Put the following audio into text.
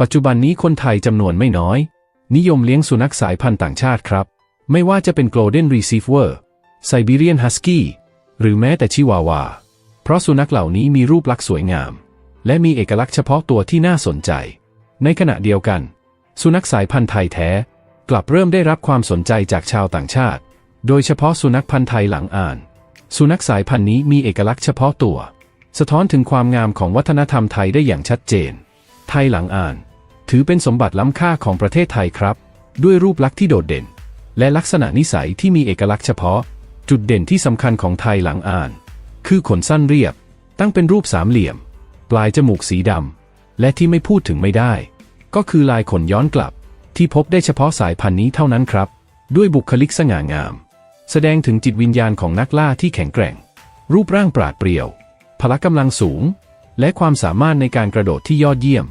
ปัจจุบันนี้คนไทยจำนวนไม่น้อย นิยมเลี้ยงสุนัขสายพันธุ์ต่างชาติครับ ไม่ว่าจะเป็น Golden Retriever Siberian Husky หรือแม้แต่ชิวาวา เพราะสุนัขเหล่านี้มีรูปลักษณ์สวยงาม และมีเอกลักษณ์เฉพาะตัวที่น่าสนใจ ในขณะเดียวกัน สุนัขสายพันธุ์ไทยแท้ กลับเริ่มได้รับความสนใจจากชาวต่างชาติ โดยเฉพาะสุนัขพันธุ์ไทยหลังอ่าน สุนัขสายพันธุ์นี้มีเอกลักษณ์เฉพาะตัว สะท้อนถึงความงามของวัฒนธรรมไทยได้อย่างชัดเจน ไทยหลังอ่าน ถือเป็นสมบัติล้ำค่าของประเทศไทยครับ ด้วยรูปลักษณ์ที่โดดเด่น และลักษณะนิสัยที่มีเอกลักษณ์เฉพาะ จุดเด่นที่สำคัญของไทยหลังอ่าน คือขนสั้นเรียบ ตั้งเป็นรูปสามเหลี่ยม ปลายจมูกสีดำและที่ไม่พูดถึงไม่ได้ ก็คือลายขนย้อนกลับ ที่พบได้เฉพาะสายพันธุ์นี้เท่านั้นครับ ด้วยบุคลิกสง่างาม แสดงถึงจิตวิญญาณของนักล่าที่แข็งแกร่ง รูปร่างปราดเปรียว พละกำลังสูงและความสามารถในการกระโดดที่ยอดเยี่ยม